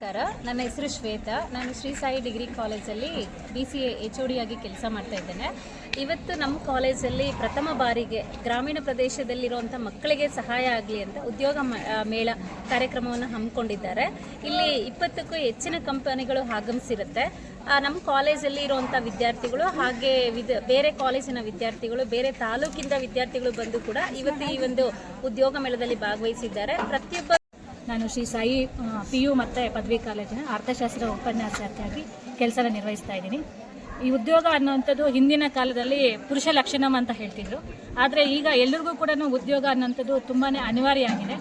ನಮಸ್ಕಾರ ನನ್ನ ಹೆಸರು ಶ್ವೇತಾ. ನಾನು ಶ್ರೀ ಸಾಯಿ ಡಿಗ್ರಿ ಕಾಲೇಜಲ್ಲಿ B C A H O D ಆಗಿ ಕೆಲಸ ಮಾಡ್ತಾ ಇದ್ದೇನೆ. ಇವತ್ತು ನಮ್ಮ ಕಾಲೇಜಲ್ಲಿ ಪ್ರಥಮ ಬಾರಿಗೆ ಗ್ರಾಮೀಣ ಪ್ರದೇಶದಲ್ಲಿರುವಂಥ ಮಕ್ಕಳಿಗೆ ಸಹಾಯ ಆಗಲಿ ಅಂತ ಉದ್ಯೋಗ ಮೇಳ ಕಾರ್ಯಕ್ರಮವನ್ನು ಹಮ್ಮಿಕೊಂಡಿದ್ದಾರೆ. ಇಲ್ಲಿ ಇಪ್ಪತ್ತಕ್ಕೂ ಹೆಚ್ಚಿನ ಕಂಪನಿಗಳು ಆಗಮಿಸಿರುತ್ತೆ. ನಮ್ಮ ಕಾಲೇಜಲ್ಲಿ ಇರುವಂಥ ವಿದ್ಯಾರ್ಥಿಗಳು ಹಾಗೆ ವಿದ, ಬೇರೆ ಕಾಲೇಜಿನ ವಿದ್ಯಾರ್ಥಿಗಳು, ಬೇರೆ ತಾಲೂಕಿಂದ ವಿದ್ಯಾರ್ಥಿಗಳು ಬಂದು ಕೂಡ ಇವತ್ತು ಈ ಒಂದು ಉದ್ಯೋಗ ಮೇಳದಲ್ಲಿ ಭಾಗವಹಿಸಿದ್ದಾರೆ. ಪ್ರತಿಯೊಬ್ಬ ನಾನು ಶ್ರೀ ಸಾಯಿ ಪಿ ಯು ಮತ್ತು ಪದವಿ ಕಾಲೇಜಿನ ಅರ್ಥಶಾಸ್ತ್ರ ಉಪನ್ಯಾಸಕಿಯಾಗಿ ಕೆಲಸನ ನಿರ್ವಹಿಸ್ತಾ ಇದ್ದೀನಿ. ಈ ಉದ್ಯೋಗ ಅನ್ನೋವಂಥದ್ದು ಹಿಂದಿನ ಕಾಲದಲ್ಲಿ ಪುರುಷ ಲಕ್ಷಣಂ ಅಂತ ಹೇಳ್ತಿದ್ರು. ಆದರೆ ಈಗ ಎಲ್ರಿಗೂ ಕೂಡ ಉದ್ಯೋಗ ಅನ್ನೋಂಥದ್ದು ತುಂಬಾ ಅನಿವಾರ್ಯ ಆಗಿದೆ.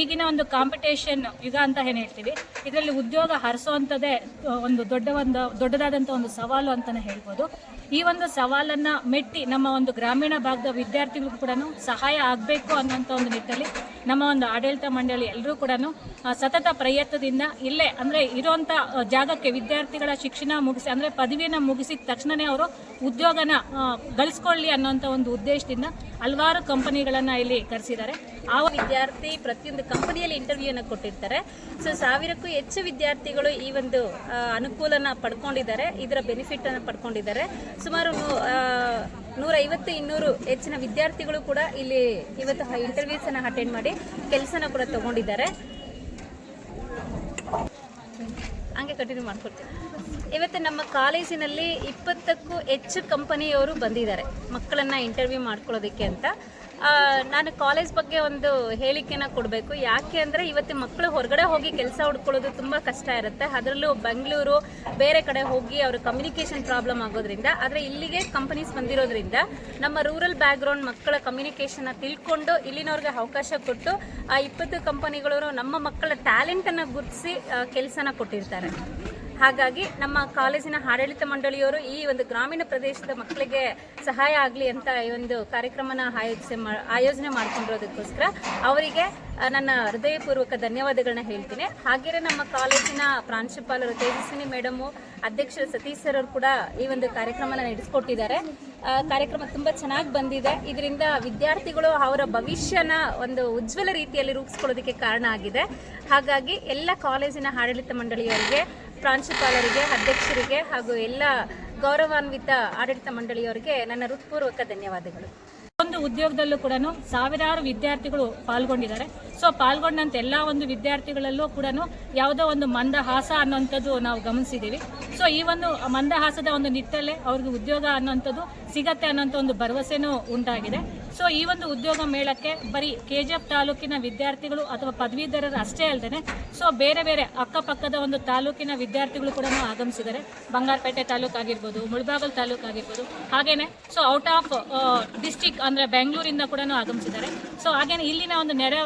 ಈಗಿನ ಒಂದು ಕಾಂಪಿಟೇಷನ್ ಯುಗ ಅಂತ ಏನು ಹೇಳ್ತೀವಿ? ಇದರಲ್ಲಿ ಉದ್ಯೋಗ ಹರಿಸೋವಂಥದ್ದೇ ಒಂದು ದೊಡ್ಡ ಒಂದು, ದೊಡ್ಡದಾದಂಥ ಒಂದು ಸವಾಲು ಅಂತಲೇ ಹೇಳ್ಬೋದು. ಈ ಒಂದು ಸವಾಲನ್ನು ಮೆಟ್ಟಿ ನಮ್ಮ ಒಂದು ಗ್ರಾಮೀಣ ಭಾಗದ ವಿದ್ಯಾರ್ಥಿಗಳಿಗೂ ಕೂಡ ಸಹಾಯ ಆಗಬೇಕು ಅನ್ನೋಂಥ ಒಂದು ನಿಟ್ಟಲ್ಲಿ ನಮ್ಮ ಒಂದು ಆಡಳಿತ ಮಂಡಳಿ ಎಲ್ಲರೂ ಕೂಡ ಸತತ ಪ್ರಯತ್ನದಿಂದ ಇಲ್ಲೇ, ಅಂದರೆ ಇರೋಂಥ ಜಾಗಕ್ಕೆ ವಿದ್ಯಾರ್ಥಿಗಳ ಶಿಕ್ಷಣ ಮುಗಿಸಿ, ಅಂದರೆ ಪದವಿಯನ್ನು ಮುಗಿಸಿದ ತಕ್ಷಣವೇ ಅವರು ಉದ್ಯೋಗನ ಗಳಿಸ್ಕೊಳ್ಳಿ ಅನ್ನೋಂಥ ಒಂದು ಉದ್ದೇಶದಿಂದ ಹಲವಾರು ಕಂಪನಿಗಳನ್ನು ಇಲ್ಲಿ ಕರೆಸಿದ್ದಾರೆ. ಆ ವಿದ್ಯಾರ್ಥಿ ಪ್ರತಿಯೊಂದು ಕಂಪನಿಯಲ್ಲಿ ಇಂಟರ್ವ್ಯೂನ ಕೊಟ್ಟಿರ್ತಾರೆ. ಸೊ ಸಾವಿರಕ್ಕೂ ಹೆಚ್ಚು ವಿದ್ಯಾರ್ಥಿಗಳು ಈ ಒಂದು ಅನುಕೂಲನ ಪಡ್ಕೊಂಡಿದ್ದಾರೆ. ಇದರ ಬೆನಿಫಿಟ್ ಅನ್ನು ಪಡ್ಕೊಂಡಿದ್ದಾರೆ. ಸುಮಾರು ನೂರೈವತ್ತು ಇನ್ನೂರು ಹೆಚ್ಚಿನ ವಿದ್ಯಾರ್ಥಿಗಳು ಕೂಡ ಇಲ್ಲಿ ಇವತ್ತು ಇಂಟರ್ವ್ಯೂಸ್ ಅನ್ನ ಅಟೆಂಡ್ ಮಾಡಿ, ಕೆಲಸನ ಕೂಡ ತಗೊಂಡಿದ್ದಾರೆ. ಹಂಗೆ ಕಂಟಿನ್ಯೂ ಮಾಡ್ಕೊಡ್ತೀನಿ. ಇವತ್ತು ನಮ್ಮ ಕಾಲೇಜಿನಲ್ಲಿ ಇಪ್ಪತ್ತಕ್ಕೂ ಹೆಚ್ಚು ಕಂಪನಿಯವರು ಬಂದಿದ್ದಾರೆ. ಮಕ್ಕಳನ್ನು ಇಂಟರ್ವ್ಯೂ ಮಾಡ್ಕೊಳ್ಳೋದಕ್ಕೆ ಅಂತ. ನಾನು ಕಾಲೇಜ್ ಬಗ್ಗೆ ಒಂದು ಹೇಳಿಕೆನ ಕೊಡಬೇಕು. ಯಾಕೆ ಅಂದರೆ ಇವತ್ತು ಮಕ್ಕಳು ಹೊರಗಡೆ ಹೋಗಿ ಕೆಲಸ ಹುಡ್ಕೊಳ್ಳೋದು ತುಂಬ ಕಷ್ಟ ಇರುತ್ತೆ. ಅದರಲ್ಲೂ ಬೆಂಗಳೂರು ಬೇರೆ ಕಡೆ ಹೋಗಿ ಅವರು ಕಮ್ಯುನಿಕೇಷನ್ ಪ್ರಾಬ್ಲಮ್ ಆಗೋದ್ರಿಂದ, ಆದರೆ ಇಲ್ಲಿಗೆ ಕಂಪನೀಸ್ ಬಂದಿರೋದ್ರಿಂದ ನಮ್ಮ ರೂರಲ್ ಬ್ಯಾಕ್ಗ್ರೌಂಡ್ ಮಕ್ಕಳ ಕಮ್ಯುನಿಕೇಷನ್ನ ತಿಳ್ಕೊಂಡು ಇಲ್ಲಿನವ್ರಿಗೆ ಅವಕಾಶ ಕೊಟ್ಟು, ಆ ಇಪ್ಪತ್ತು ಕಂಪನಿಗಳವರು ನಮ್ಮ ಮಕ್ಕಳ ಟ್ಯಾಲೆಂಟನ್ನು ಗುರುತಿಸಿ ಕೆಲಸನ ಕೊಟ್ಟಿರ್ತಾರೆ. ಹಾಗಾಗಿ ನಮ್ಮ ಕಾಲೇಜಿನ ಆಡಳಿತ ಮಂಡಳಿಯವರು ಈ ಒಂದು ಗ್ರಾಮೀಣ ಪ್ರದೇಶದ ಮಕ್ಕಳಿಗೆ ಸಹಾಯ ಆಗಲಿ ಅಂತ ಈ ಒಂದು ಕಾರ್ಯಕ್ರಮನ ಆಯೋಜಿಸಿ ಆಯೋಜನೆ ಮಾಡ್ಕೊಂಡಿರೋದಕ್ಕೋಸ್ಕರ ಅವರಿಗೆ ನನ್ನ ಹೃದಯಪೂರ್ವಕ ಧನ್ಯವಾದಗಳನ್ನ ಹೇಳ್ತೀನಿ. ಹಾಗೆಯೇ ನಮ್ಮ ಕಾಲೇಜಿನ ಪ್ರಾಂಶುಪಾಲರು ತೇಜಸ್ವಿನಿ ಮೇಡಮು, ಅಧ್ಯಕ್ಷರು ಸತೀಶ್ ಸರ್ ಅವರು ಕೂಡ ಈ ಒಂದು ಕಾರ್ಯಕ್ರಮನ ನಡೆಸ್ಕೊಟ್ಟಿದ್ದಾರೆ. ಕಾರ್ಯಕ್ರಮ ತುಂಬ ಚೆನ್ನಾಗಿ ಬಂದಿದೆ. ಇದರಿಂದ ವಿದ್ಯಾರ್ಥಿಗಳು ಅವರ ಭವಿಷ್ಯನ ಒಂದು ಉಜ್ವಲ ರೀತಿಯಲ್ಲಿ ರೂಪಿಸ್ಕೊಳ್ಳೋದಕ್ಕೆ ಕಾರಣ ಆಗಿದೆ. ಹಾಗಾಗಿ ಎಲ್ಲ ಕಾಲೇಜಿನ ಆಡಳಿತ ಮಂಡಳಿಯವರಿಗೆ ಪ್ರಾಂಶುಪಾಲರಿಗೆ, ಅಧ್ಯಕ್ಷರಿಗೆ ಹಾಗೂ ಎಲ್ಲ ಗೌರವಾನ್ವಿತ ಆಡಳಿತ ಮಂಡಳಿಯವರಿಗೆ ನನ್ನ ಹೃತ್ಪೂರ್ವಕ ಧನ್ಯವಾದಗಳು. ಒಂದು ಉದ್ಯೋಗದಲ್ಲೂ ಕೂಡ ಸಾವಿರಾರು ವಿದ್ಯಾರ್ಥಿಗಳು ಪಾಲ್ಗೊಂಡಿದ್ದಾರೆ. ಸೊ ಪಾಲ್ಗೊಂಡಂತ ಎಲ್ಲ ಒಂದು ವಿದ್ಯಾರ್ಥಿಗಳಲ್ಲೂ ಕೂಡ ಯಾವುದೋ ಒಂದು ಮಂದಹಾಸ ಅನ್ನೋಂಥದ್ದು ನಾವು ಗಮನಿಸಿದ್ದೀವಿ. ಸೊ ಈ ಒಂದು ಮಂದಹಾಸದ ಒಂದು ನಿಟ್ಟಲ್ಲೇ ಅವ್ರಿಗೆ ಉದ್ಯೋಗ ಅನ್ನೋಂಥದ್ದು ಸಿಗತ್ತೆ ಅನ್ನೋಂಥ ಒಂದು ಭರವಸೆನೂ ಉಂಟಾಗಿದೆ. ಸೊ ಈ ಒಂದು ಉದ್ಯೋಗ ಮೇಳಕ್ಕೆ ಬರೀ ಕೆ ಜಿ ಎಫ್ ತಾಲೂಕಿನ ವಿದ್ಯಾರ್ಥಿಗಳು ಅಥವಾ ಪದವೀಧರರು ಅಷ್ಟೇ ಅಲ್ಲದೆ ಸೊ ಬೇರೆ ಬೇರೆ ಅಕ್ಕಪಕ್ಕದ ಒಂದು ತಾಲೂಕಿನ ವಿದ್ಯಾರ್ಥಿಗಳು ಕೂಡ ಆಗಮಿಸಿದ್ದಾರೆ. ಬಂಗಾರಪೇಟೆ ತಾಲೂಕು ಆಗಿರ್ಬೋದು, ಮುಳಬಾಗಲ್ ತಾಲೂಕು ಆಗಿರ್ಬೋದು, ಹಾಗೇನೆ ಸೊ ಔಟ್ ಆಫ್ ಡಿಸ್ಟಿಕ್ ಅಂದರೆ ಬೆಂಗಳೂರಿಂದ ಕೂಡ ಆಗಮಿಸಿದ್ದಾರೆ. ಸೊ ಹಾಗೇನೆ ಇಲ್ಲಿನ ಒಂದು ನೆರೆ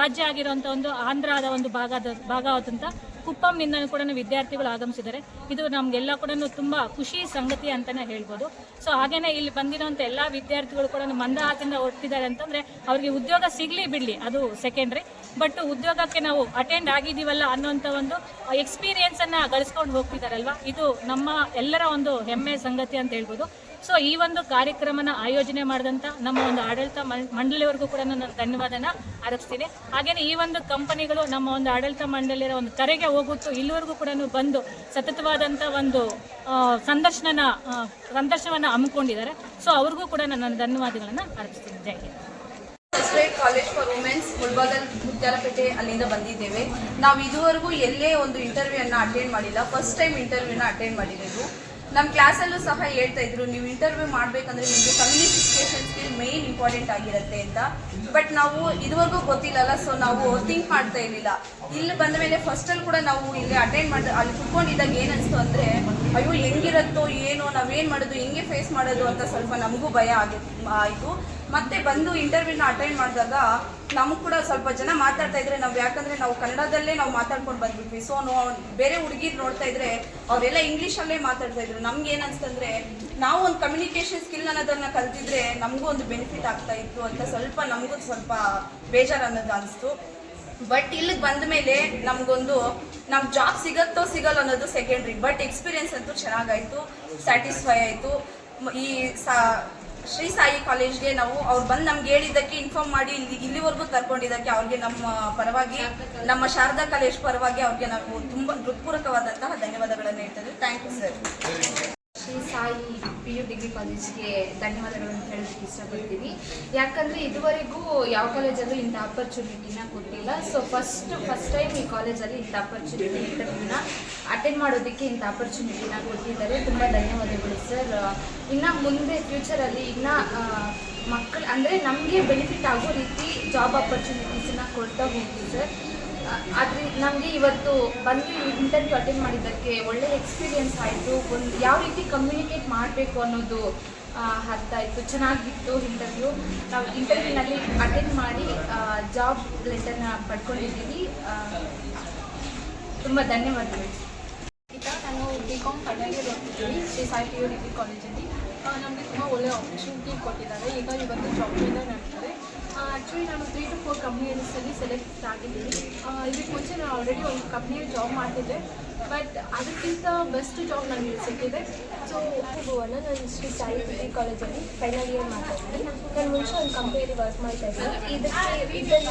ರಾಜ್ಯ ಆಗಿರುವಂಥ ಒಂದು ಆಂಧ್ರದ ಒಂದು ಭಾಗದ ಭಾಗವಾದಂಥ ಕುಪ್ಪಂನಿಂದ ಕೂಡ ವಿದ್ಯಾರ್ಥಿಗಳು ಆಗಮಿಸಿದ್ದಾರೆ. ಇದು ನಮಗೆಲ್ಲ ಕೂಡ ತುಂಬ ಖುಷಿ ಸಂಗತಿ ಅಂತಲೇ ಹೇಳ್ಬೋದು. ಸೊ ಹಾಗೇನೆ ಇಲ್ಲಿ ಬಂದಿರೋಂಥ ಎಲ್ಲ ವಿದ್ಯಾರ್ಥಿಗಳು ಕೂಡ ಮಂದಹಾಸದಿಂದ ಹೊರಟಿದ್ದಾರೆ ಅಂತಂದರೆ ಅವ್ರಿಗೆ ಉದ್ಯೋಗ ಸಿಗಲಿ ಬಿಡಲಿ, ಅದು ಸೆಕೆಂಡ್ರಿ ಬಟ್ ಉದ್ಯೋಗಕ್ಕೆ ನಾವು ಅಟೆಂಡ್ ಆಗಿದ್ದೀವಲ್ಲ ಅನ್ನೋಂಥ ಒಂದು ಎಕ್ಸ್ಪೀರಿಯೆನ್ಸನ್ನು ಗಳಿಸ್ಕೊಂಡು ಹೋಗ್ತಿದ್ದಾರಲ್ವ ಇದು ನಮ್ಮ ಎಲ್ಲರ ಒಂದು ಹೆಮ್ಮೆ ಸಂಗತಿ ಅಂತ ಹೇಳ್ಬೋದು. ಸೊ ಈ ಒಂದು ಕಾರ್ಯಕ್ರಮನ ಆಯೋಜನೆ ಮಾಡಿದಂಥ ನಮ್ಮ ಒಂದು ಆಡಳಿತ ಮಂಡಳಿಯವರೆಗೂ ಕೂಡ ನಾನು ಧನ್ಯವಾದನ ಅರ್ಪಿಸ್ತೀನಿ ಹಾಗೆಯೇ ಈ ಒಂದು ಕಂಪನಿಗಳು ನಮ್ಮ ಒಂದು ಆಡಳಿತ ಮಂಡಳಿಯ ಒಂದು ಕರೆಗೆ ಹೋಗುತ್ತೋ, ಇಲ್ಲಿವರೆಗೂ ಕೂಡ ಬಂದು ಸತತವಾದಂಥ ಒಂದು ಸಂದರ್ಶನ ಸಂದರ್ಶನವನ್ನು ಹಮ್ಮಿಕೊಂಡಿದ್ದಾರೆ. ಸೊ ಅವ್ರಿಗೂ ಕೂಡ ನಾನು ನನ್ನ ಧನ್ಯವಾದಗಳನ್ನು ಅರ್ಪಿಸ್ತೀನಿ Jai Hind. College for women's Mulbagal Muthyalapete ಅಲ್ಲಿಂದ ಬಂದಿದ್ದೇವೆ. ನಾವು ಇದುವರೆಗೂ ಎಲ್ಲೇ ಒಂದು ಇಂಟರ್ವ್ಯೂನ ಅಟೆಂಡ್ ಮಾಡಿಲ್ಲ. ಫಸ್ಟ್ ಟೈಮ್ ಇಂಟರ್ವ್ಯೂನ ಅಟೆಂಡ್ ಮಾಡಿರೋದು. ನಮ್ಮ ಕ್ಲಾಸಲ್ಲೂ ಸಹ ಹೇಳ್ತಾ ಇದ್ರು, ನೀವು ಇಂಟರ್ವ್ಯೂ ಮಾಡಬೇಕಂದ್ರೆ ನಿಮಗೆ ಕಮ್ಯುನಿಕೇಷನ್ ಸ್ಕಿಲ್ ಮೇನ್ ಇಂಪಾರ್ಟೆಂಟ್ ಆಗಿರುತ್ತೆ ಅಂತ. ಬಟ್ ನಾವು ಇದುವರೆಗೂ ಗೊತ್ತಿಲ್ಲಲ್ಲ ಸೊ ನಾವು ಥಿಂಕ್ ಮಾಡ್ತಾ ಇರಲಿಲ್ಲ. ಇಲ್ಲಿ ಬಂದ ಮೇಲೆ ಫಸ್ಟಲ್ಲಿ ಕೂಡ ನಾವು ಇಲ್ಲಿ ಅಟೆಂಡ್ ಮಾಡಿದ ಅಲ್ಲಿ ಕುತ್ಕೊಂಡಿದ್ದಾಗ ಏನು ಅನಿಸ್ತು ಅಂದರೆ ಅಯ್ಯೋ, ಹೆಂಗಿರುತ್ತೋ ಏನೋ, ನಾವೇನು ಮಾಡೋದು, ಹೆಂಗೆ ಫೇಸ್ ಮಾಡೋದು ಅಂತ ಸ್ವಲ್ಪ ನಮಗೂ ಭಯ ಆಗಿ ಆಯಿತು. ಮತ್ತೆ ಬಂದು ಇಂಟರ್ವ್ಯೂನ ಅಟೆಂಡ್ ಮಾಡಿದಾಗ ನಮಗೂ ಕೂಡ ಸ್ವಲ್ಪ ಜನ ಮಾತಾಡ್ತಾ ಇದ್ರೆ ನಾವು ಯಾಕಂದ್ರೆ ನಾವು ಕನ್ನಡದಲ್ಲೇ ನಾವು ಮಾತಾಡ್ಕೊಂಡು ಬಂದ್ಬಿಟ್ವಿ. ಸೊ ನೋ ಬೇರೆ ಹುಡುಗಿರು ನೋಡ್ತಾ ಇದ್ರೆ ಅವರೆಲ್ಲ ಇಂಗ್ಲೀಷಲ್ಲೇ ಮಾತಾಡ್ತಾ ಇದ್ರು. ನಮ್ಗೆ ಏನು ಅನ್ಸ್ತಂದ್ರೆ ನಾವು ಒಂದು ಕಮ್ಯುನಿಕೇಶನ್ ಸ್ಕಿಲ್ ಅನ್ನೋದನ್ನ ಕಲ್ತಿದ್ರೆ ನಮಗೂ ಒಂದು ಬೆನಿಫಿಟ್ ಆಗ್ತಾ ಇತ್ತು ಅಂತ ಸ್ವಲ್ಪ ನಮಗೂ ಸ್ವಲ್ಪ ಬೇಜಾರು ಅನ್ನೋದು ಅನಿಸ್ತು. ಬಟ್ ಇಲ್ಲಿಗೆ ಬಂದ ಮೇಲೆ ನಮಗೊಂದು, ನಮ್ ಜಾಬ್ ಸಿಗತ್ತೋ ಸಿಗಲ್ಲ ಅನ್ನೋದು ಸೆಕೆಂಡ್ರಿ ಬಟ್ ಎಕ್ಸ್ಪೀರಿಯನ್ಸ್ ಅಂತೂ ಚೆನ್ನಾಗಾಯ್ತು ಸ್ಯಾಟಿಸ್ಫೈ ಆಯಿತು. ಈ ಸಾ, ಶ್ರೀ ಸಾಯಿ ಕಾಲೇಜ್ಗೆ ನಾವು, ಅವ್ರು ಬಂದು ನಮ್ಗೆ ಹೇಳಿದ್ದಕ್ಕೆ ಇನ್ಫಾರ್ಮ್ ಮಾಡಿ ಇಲ್ಲಿ, ಇಲ್ಲಿವರೆಗೂ ಕರ್ಕೊಂಡಿದ್ದಕ್ಕೆ ಅವ್ರಿಗೆ ನಮ್ಮ ಪರವಾಗಿ, ನಮ್ಮ ಶಾರದಾ ಕಾಲೇಜ್ ಪರವಾಗಿ ಅವ್ರಿಗೆ ನಾವು ತುಂಬ ಹೃತ್ಪೂರ್ವಕವಾದಂತಹ ಧನ್ಯವಾದಗಳನ್ನು ಹೇಳ್ತೇವೆ thank you sir Sai P U degree ಕಾಲೇಜ್ಗೆ ಧನ್ಯವಾದಗಳನ್ನು ಹೇಳೋದಕ್ಕೆ ಇಷ್ಟಪಡ್ತೀನಿ. ಯಾಕಂದರೆ ಇದುವರೆಗೂ ಯಾವ ಕಾಲೇಜಲ್ಲೂ ಇಂಥ ಆಪರ್ಚುನಿಟಿನ ಕೊಟ್ಟಿಲ್ಲ. ಸೊ ಫಸ್ಟ್ ಫಸ್ಟ್ ಟೈಮ್ ಈ ಕಾಲೇಜಲ್ಲಿ ಇಂಥ ಆಪರ್ಚುನಿಟಿ ಇಂಟರ್ವ್ಯೂನ ಅಟೆಂಡ್ ಮಾಡೋದಕ್ಕೆ ಇಂಥ ಆಪರ್ಚುನಿಟಿನ ಕೊಟ್ಟಿದ್ದಾರೆ. ತುಂಬ ಧನ್ಯವಾದಗಳು ಸರ್ ಇನ್ನು ಮುಂದೆ ಫ್ಯೂಚರಲ್ಲಿ ಇನ್ನು ಮಕ್ಕಳು ಅಂದರೆ ನಮಗೆ ಬೆನಿಫಿಟ್ ಆಗೋ ರೀತಿ ಜಾಬ್ ಆಪರ್ಚುನಿಟೀಸನ್ನ ಕೊಡ್ತಾ ಹೋಗಿ ಸರ್ ಆದರೆ ನಮಗೆ ಇವತ್ತು ಬಂದು ಇಂಟರ್ವ್ಯೂ ಅಟೆಂಡ್ ಮಾಡಿದ್ದಕ್ಕೆ ಒಳ್ಳೆ ಎಕ್ಸ್ಪೀರಿಯೆನ್ಸ್ ಆಯಿತು. ಒಂದು ಯಾವ ರೀತಿ ಕಮ್ಯುನಿಕೇಟ್ ಮಾಡಬೇಕು ಅನ್ನೋದು ಅರ್ಥ ಆಯಿತು. ಚೆನ್ನಾಗಿತ್ತು ಇಂಟರ್ವ್ಯೂ ನಾವು ಇಂಟರ್ವ್ಯೂನಲ್ಲಿ ಅಟೆಂಡ್ ಮಾಡಿ ಜಾಬ್ ಲೆಟರ್ನ ಪಡ್ಕೊಂಡಿದ್ದೀವಿ. ತುಂಬ ಧನ್ಯವಾದಗಳು. ನಾನು B com final ಓದ್ತಿದ್ದೀನಿ. Sri Sai P U degree ಕಾಲೇಜಲ್ಲಿ ನಮಗೆ ತುಂಬ ಒಳ್ಳೆಯ ಆಪರ್ಚುನಿಟಿ ಕೊಟ್ಟಿದ್ದಾರೆ. ಈಗ ಇವತ್ತು ಜಾಬ್ ಮೇಲೆ ನಡ್ತಾರೆ ಆ್ಯಕ್ಚುಲಿ ನಾನು ತ್ರೀ ಟು ಫೋರ್ ಕಂಪ್ನಿಯಲ್ಲಿ ಸೆಲೆಕ್ಟ್ ಆಗಿದ್ದೀನಿ. ಇದಕ್ಕೆ ಮುಂಚೆ ನಾನು ಆಲ್ರೆಡಿ ಒಂದು ಕಂಪ್ನಿಯಲ್ಲಿ ಜಾಬ್ ಮಾಡ್ತಿದ್ದೆ. ಬಟ್ ಅದಕ್ಕಿಂತ ಬೆಸ್ಟ್ ಜಾಬ್ ನನಗೆ ಸಿಕ್ಕಿದೆ. ಸೊ ಹೋಗುವ ನಾನು ಶ್ರೀ ಸಾಯಿ ಡಿಗ್ರಿ ಕಾಲೇಜಲ್ಲಿ ಫೈನಲ್ ಇಯರ್ ಮಾಡ್ತಾಯಿದ್ದೀನಿ ನಾನು ಮುಂಚೆ ಒಂದು ಕಂಪ್ನಿಯಲ್ಲಿ ವರ್ಕ್ ಮಾಡ್ತಾ ಇದ್ದೀನಿ. ಇದಕ್ಕೆ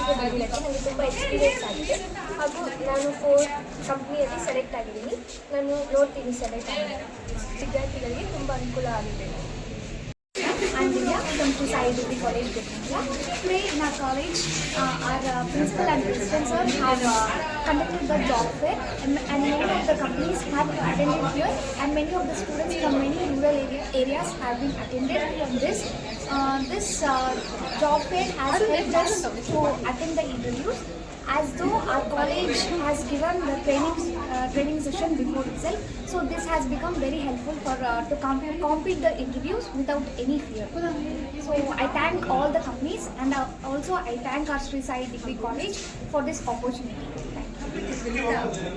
ಬರಲಿಕ್ಕೆ ನನಗೆ ತುಂಬ ಎಕ್ಸ್ಪೀರಿಯನ್ಸ್ ಆಗಿದೆ. ಹಾಗೂ ನಾನು ಫೋರ್ ಕಂಪ್ನಿಯಲ್ಲಿ ಸೆಲೆಕ್ಟ್ ಆಗಿದ್ದೀನಿ. ನಾನು ನೋಡ್ತೀನಿ ಸೆಲೆಕ್ಟ್ ವಿದ್ಯಾರ್ಥಿಗಳಿಗೆ ತುಂಬ ಅನುಕೂಲ ಆಗಿದೆ. Gurgaon. Today in our college, uh, our uh, principal and president sir have uh, conducted the job fair and, and many of the companies have attended here and many of the students from many rural area, areas have been attended on this. Uh, this uh, job fair has helped us to attend the interviews as though our college has given the training uh, training session before itself so this has become very helpful for uh, to com- complete the interviews without any fear. So i thank all the companies and uh, also i thank our sri sai degree college for this opportunity. Thank you